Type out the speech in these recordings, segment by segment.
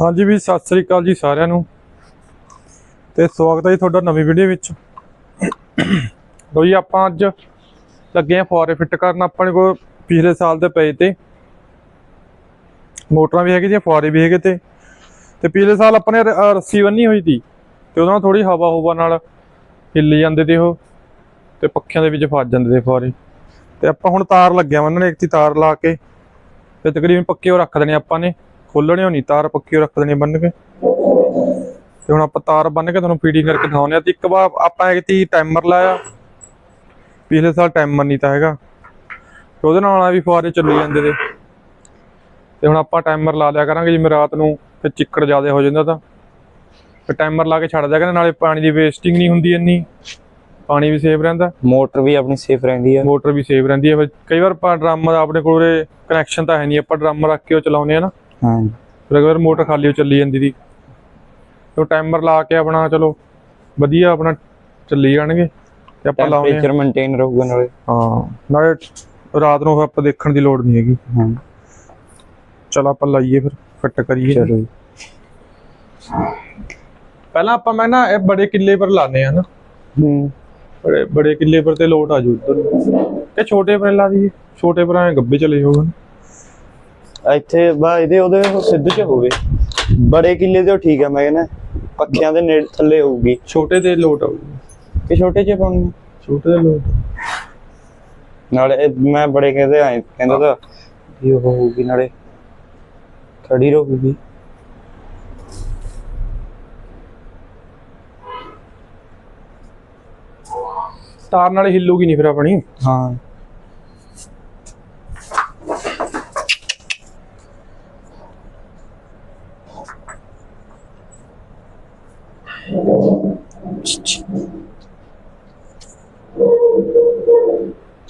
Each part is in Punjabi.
ਹਾਂਜੀ ਵੀ ਸਤਿ ਸ੍ਰੀ ਅਕਾਲ ਜੀ ਸਾਰਿਆਂ ਨੂੰ। ਤੇ ਸਵਾਗਤ ਹੈ ਜੀ ਤੁਹਾਡਾ ਨਵੀਂ ਵੀਡੀਓ ਵਿੱਚ। ਲੋ ਜੀ, ਆਪਾਂ ਅੱਜ ਲੱਗੇ ਆ ਫੁਆਰੇ ਫਿੱਟ ਕਰਨ ਆਪਣੇ ਕੋਲ ਪਿਛਲੇ ਸਾਲ ਦੇ ਪਏ ਤੇ। ਮੋਟਰਾਂ ਵੀ ਹੈਗੀ ਤੇ ਫੁਆਰੇ ਵੀ ਹੈਗੇ ਤੇ। ਤੇ ਪਿਛਲੇ ਸਾਲ ਆਪਾਂ ਨੇ ਰੱਸੀ ਬੰਨੀ ਹੋਈ ਸੀ ਤੇ ਉਹਦੇ ਨਾਲ ਥੋੜੀ ਹਵਾ ਹਵਾ ਨਾਲ ਹਿੱਲ ਜਾਂਦੇ ਤੇ ਉਹ ਤੇ ਪੱਖਿਆਂ ਦੇ ਵਿੱਚ ਫਸ ਜਾਂਦੇ ਤੇ ਫੁਆਰੇ। ਤੇ ਆਪਾਂ ਹੁਣ ਤਾਰ ਲੱਗਿਆ ਉਹਨਾਂ ਨੇ, ਇੱਕ ਤੀ ਤਾਰ ਲਾ ਕੇ ਤੇ ਤਕਰੀਬਨ ਪੱਕੇ ਉਹ ਰੱਖ ਦੇਣੇ ਆਪਾਂ ਨੇ। ਖੋਲਣੇ ਨਹੀਂ ਤਾਰ ਪੱਕੀ ਰੱਖ ਦੇਣੀ ਬੰਨ ਕੇ। ਤੇ ਹੁਣ ਆਪਾਂ ਤਾਰ ਬੰਨ ਕੇ ਤੁਹਾਨੂੰ ਫੀਡਿੰਗ ਕਰਕੇ ਦਿਖਾਉਂਦੇ ਆ ਤੇ ਇੱਕ ਵਾਰ ਆਪਾਂ ਇੱਕ ਤੀ ਟਾਈਮਰ ਲਾਇਆ। ਪਿਛਲੇ ਸਾਲ ਟਾਈਮਰ ਨਹੀਂ ਤਾਂ ਹੈਗਾ। ਤੇ ਉਹਦੇ ਨਾਲ ਆ ਵੀ ਫੁਆਰੇ ਚੱਲੀ ਜਾਂਦੇ ਤੇ। ਤੇ ਹੁਣ ਆਪਾਂ ਟਾਈਮਰ ਲਾ ਲਿਆ ਕਰਾਂਗੇ ਜਿਵੇਂ ਰਾਤ ਨੂੰ ਫਿਰ ਚਿੱਕੜ ਜ਼ਿਆਦਾ ਹੋ ਜਾਂਦਾ ਤਾਂ। ਤੇ ਟਾਈਮਰ ਲਾ ਕੇ ਛੱਡ ਦਿਆ ਕਰਾਂਗੇ ਨਾਲੇ ਪਾਣੀ ਦੀ ਵੇਸਟਿੰਗ ਨਹੀਂ ਹੁੰਦੀ ਇੰਨੀ। ਪਾਣੀ ਵੀ ਸੇਫ ਰਹਿੰਦਾ। ਮੋਟਰ ਵੀ ਆਪਣੀ ਸੇਫ ਰਹਿੰਦੀ ਆ। ਮੋਟਰ ਵੀ ਸੇਫ ਰਹਿੰਦੀ ਹੈ ਕਈ ਵਾਰ ਆਪਾਂ ਡਰਮ ਆਪਣੇ ਕੋਲ ਕਨੈਕਸ਼ਨ ਤਾਂ ਹੈ ਨਹੀਂ ਆਪਾਂ ਡਰਮ ਰੱਖ ਕੇ ਉਹ ਚਲਾਉਂਦੇ ਆ ਨਾ। ਹਾਂ। ਫਿਰ ਅਗਰ ਮੋਟਰ ਖਾਲੀ ਹੋ ਚੱਲੀ ਜਾਂਦੀ ਦੀ ਤੇ ਟਾਈਮਰ ਲਾ ਕੇ ਆਪਣਾ ਚਲੋ ਵਧੀਆ ਆਪਣਾ ਚੱਲੀ ਜਾਣਗੇ ਤੇ ਆਪਾਂ ਲਾਉਂਦੇ ਟੈਂਪਰੇਚਰ ਮੇਨਟੇਨ ਰਹੂਗਾ ਨਾਲੇ। ਹਾਂ ਨਾਲੇ ਰਾਤ ਨੂੰ ਆਪਾਂ ਦੇਖਣ ਦੀ ਲੋੜ ਨਹੀਂ ਹੈਗੀ। ਹਾਂ। ਚਲ ਆਪਾਂ ਲਾਈਏ ਫਿਰ ਫਿੱਟ ਕਰੀਏ। ਚਲੋ। ਪਹਿਲਾਂ ਆਪਾਂ ਮੈਂ ਨਾ ਇਹ ਬੜੇ ਕਿੱਲੇ ਪਰ ਲਾਣੇ ਆ ਨਾ। ਹੂੰ। ਬੜੇ ਬੜੇ ਕਿੱਲੇ ਪਰ ਤੇ ਲੋਟ ਆ ਜੂ ਉਧਰ ਕਿ ਛੋਟੇ ਪਰ ਲਾ ਦਈਏ ਛੋਟੇ ਪਰ ਐ ਗੱਬੇ ਚਲੇ ਜਾਊਗਾ ਇੱਥੇ ਬਾ ਇਹਦੇ ਉਹਦੇ ਉਹ ਸਿੱਧ ਚ ਹੋਵੇ। ਬੜੇ ਕਿੱਲੇ ਦੇ ਉਹ ਠੀਕ ਆ ਮੈਂ ਕਹਿੰਦਾ ਪੱਖਿਆਂ ਦੇ ਨੇੜੇ ਥੱਲੇ ਹੋਊਗੀ। ਛੋਟੇ ਤੇ ਲੋਟ ਆਊਗੀ। ਕਿ ਛੋਟੇ ਚ ਪਾਉਣੀ ਛੋਟੇ ਦੇ ਲੋਟ ਨਾਲੇ ਇਹ ਮੈਂ ਬੜੇ ਕਹਿੰਦੇ ਆਏ ਕਹਿੰਦਾ ਤਾਂ ਵੀ ਉਹ ਹੋਊਗੀ ਨਾਲੇ ਖੜੀ ਰਹੂਗੀ। ਤਾਰ ਨਾਲ ਹਿੱਲੂਗੀ ਨਹੀਂ ਫਿਰ ਆਪਣੀ। ਹਾਂ।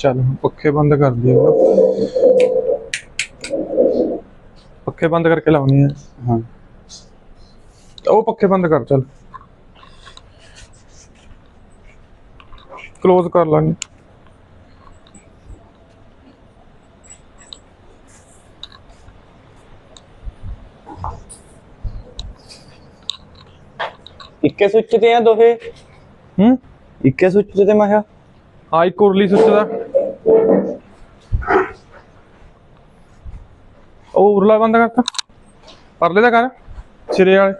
ਚੱਲ ਹੁਣ ਪੱਖੇ ਬੰਦ ਕਰ ਦਿਓ ਪੱਖੇ ਬੰਦ ਕਰਕੇ ਲਾਉਣੀ ਆ। ਹਾਂ। ਉਹ ਪੱਖੇ ਬੰਦ ਕਰ ਚੱਲ। ਕਲੋਜ਼ ਕਰ ਲਾਂਗੇ। ਇੱਕੇ ਸੁੱਚ ਤੇ ਆ ਦੋਹੇ? ਹੂੰ? ਇੱਕੇ ਸੁੱਚ ਤੇ ਮੈਂ ਕਿਹਾ? ਹਾਂ ਇੱਕ ਉਰਲੀ ਸੁੱਚ ਦਾ। ਉਹ ਉਰਲਾ ਬੰਦ ਕਰਤਾ। ਪਰਲੇ ਦਾ ਕਰ ਸਿਰੇ ਵਾਲੇ।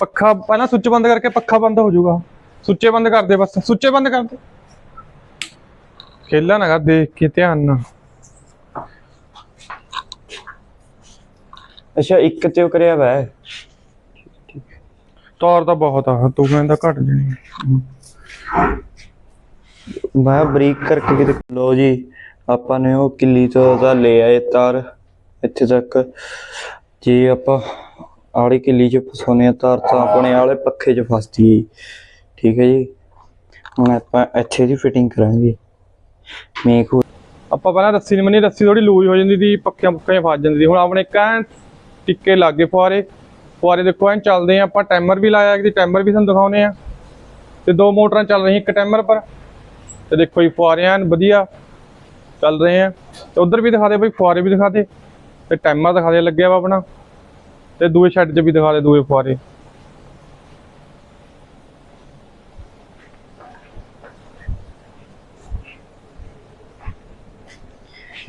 ਪੱਖਾ ਪਹਿਲਾਂ ਸੁੱਚ ਬੰਦ ਕਰਕੇ ਪੱਖਾ ਬੰਦ ਹੋ ਜਾਊਗਾ। ਸੁੱਚੇ ਬੰਦ ਕਰ ਦੇ ਬਸ ਸੁੱਚੇ ਬੰਦ ਕਰ ਦੇ। ਖੇਲਾ ਨਾ ਕਰ ਦੇਖ ਕੇ ਧਿਆਨ ਨਾਲ। ਅੱਛਾ ਇੱਕ ਤੇ ਉਹ ਕਰਿਆ ਵਾ। ਤੌਰ ਤਾਂ ਬਹੁਤ ਆ ਤੂੰ ਕਹਿੰਦਾ ਘਟ ਜਣੀ ਮੈਂ ਬਰੀਕ ਕਰਕੇ ਕਿਤੇ ਲੋ ਜੀ ਆਪਾਂ ਨੇ ਉਹ ਕਿੱਲੀ ਤੋਂ ਦਾ ਲੈ ਆਏ ਤਾਰ। ਇੱਥੇ ਤੱਕ। ਜੇ ਆਪਾਂ ਆੜੀ ਕਿੱਲੀ ਚ ਫਸਾਉਣੇ ਆ ਤਾਰ ਤਾਂ ਆਪਣੇ ਆਲੇ ਪੱਖੇ ਚ ਫਸਦੀ ਹੈ ਠੀਕ ਹੈ ਜੀ। ਹੁਣ ਆਪਾਂ ਇੱਥੇ ਦੀ ਫਿਟਿੰਗ ਕਰਾਂਗੇ। ਮੇਕ ਆਪਾਂ ਪਹਿਲਾਂ ਰੱਸੀ ਨਹੀਂ ਮੰਨੀ ਰੱਸੀ ਥੋੜੀ ਲੂਜ਼ ਹੋ ਜਾਂਦੀ ਸੀ ਪੱਕਿਆਂ ਪੁੱਕਿਆਂ ਫਸ ਜਾਂਦੀ ਸੀ। ਹੁਣ ਆਪਣੇ ਕਹਿਣ ਟਿੱਕੇ ਲੱਗੇ ਫੁਆਰੇ ਫੁਆਰੇ ਦੇਖੋ ਐਂ ਚੱਲਦੇ ਆ, ਆਪਾਂ ਟਾਈਮਰ ਵੀ ਲਾਇਆ ਕਿ ਟਾਈਮਰ ਵੀ ਤੁਹਾਨੂੰ ਦਿਖਾਉਨੇ ਆ। ਤੇ ਦੋ ਮੋਟਰਾਂ ਚੱਲ ਰਹੀਆਂ, ਇੱਕ ਟਾਈਮਰ ਪਰ। ਤੇ ਦੇਖੋ ਜੀ, ਫੁਆਰੇ ਐਨ ਵਧੀਆ ਚੱਲ ਰਹੇ ਆ। ਤੇ ਉਧਰ ਵੀ ਦਿਖਾ ਦੇ ਬਈ, ਫੁਆਰੇ ਵੀ ਦਿਖਾ ਦੇ। ਤੇ ਟਾਈਮਰ ਦਿਖਾ ਦੇ ਲੱਗਿਆ ਵਾ ਆਪਣਾ। ਤੇ ਦੂਏ ਸ਼ੈੱਡ 'ਚ ਵੀ ਦਿਖਾ ਦੇ, ਦੂਏ ਫੁਆਰੇ।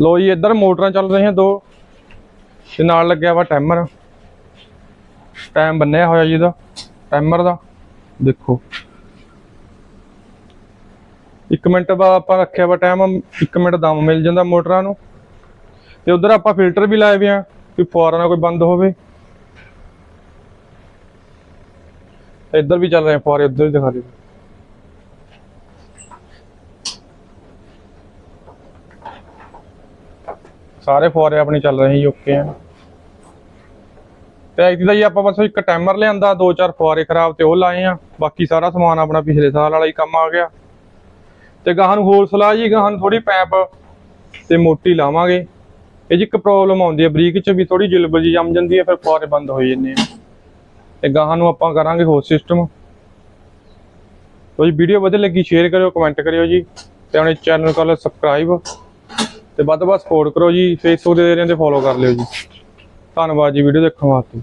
ਲੋ ਜੀ, ਇੱਧਰ ਮੋਟਰਾਂ ਚੱਲ ਰਹੀਆਂ ਦੋ। ਤੇ ਨਾਲ ਲੱਗਿਆ ਵਾ ਟਾਈਮਰ। ਟਾਈਮ ਬੰਨਿਆ ਹੋਇਆ ਜੀ ਇਹਦਾ, ਟਾਈਮਰ ਦਾ। ਦੇਖੋ। 1 ਮਿੰਟ ਬਾਅਦ ਆਪਾਂ ਰੱਖਿਆ ਵਾ ਟਾਈਮ 1 ਮਿੰਟ ਦਮ ਮਿਲ ਜਾਂਦਾ ਮੋਟਰਾਂ ਨੂੰ। ਤੇ ਉਧਰ ਆਪਾਂ ਫਿਲਟਰ ਵੀ ਲਾਏ ਹੋਏ ਆ ਕਿ ਫੁਆਰਾ ਨਾ ਕੋਈ ਬੰਦ ਹੋਵੇ। ਇੱਧਰ ਵੀ ਚੱਲ ਰਹੇ ਆ ਫੁਆਰੇ, ਉੱਧਰ ਵੀ ਦਿਖਾ ਦੇ ਸਾਰੇ ਫੁਆਰੇ ਆਪਣੇ ਚੱਲ ਰਹੇ ਜੀ ਓਕੇ ਆ। ਤੇ ਐਤੀ ਦਾ ਜੀ ਆਪਾਂ ਬਸ ਇੱਕ ਟਾਈਮਰ ਲਿਆਂਦਾ, ਦੋ ਚਾਰ ਫੁਆਰੇ ਖਰਾਬ ਤੇ ਉਹ ਲਾਏ ਆ। ਬਾਕੀ ਸਾਰਾ ਸਮਾਨ ਆਪਣਾ ਪਿਛਲੇ ਸਾਲ ਵਾਲਾ ਹੀ ਕੰਮ ਆ ਗਿਆ। ਤੇ ਗਾਹਾਂ ਨੂੰ ਹੋਰ ਸਲਾਹ ਜੀ, ਗਾਹਾਂ ਨੂੰ ਥੋੜੀ ਪੈਪ ਤੇ ਮੋਟੀ ਲਾਵਾਂਗੇ। ਇਹ ਜੀ ਇੱਕ ਪ੍ਰੋਬਲਮ ਆਉਂਦੀ ਹੈ, ਬਰੀਕ ਚ ਵੀ ਥੋੜੀ ਜਿਲਬ ਜੀ ਜੰਮ ਜਾਂਦੀ ਹੈ, ਫਿਰ ਫੁਆਰੇ ਬੰਦ ਹੋ ਜਾਂਦੇ ਆ ਤੇ ਗਾਹਾਂ ਨੂੰ ਆਪਾਂ ਕਰਾਂਗੇ ਹੋਰ ਸਿਸਟਮ ਕੋਈ ਵੀਡੀਓ ਵਧੀਆ ਲੱਗੀ ਸ਼ੇਅਰ ਕਰਿਓ ਕਮੈਂਟ ਕਰਿਓ ਜੀ। ਤੇ ਆਪਣੇ ਚੈਨਲ ਕਰ ਲਓ ਸਬਸਕ੍ਰਾਈਬ ਤੇ ਵੱਧ ਤੋਂ ਵੱਧ ਸਪੋਰਟ ਕਰੋ ਜੀ ਫੇਸਬੁੱਕ ਦੇ ਏਰੀਆ ਤੇ ਫੋਲੋ ਕਰ ਲਿਓ ਜੀ। ਧੰਨਵਾਦ ਜੀ ਵੀਡੀਓ ਦੇਖਣ ਵਾਸਤੇ।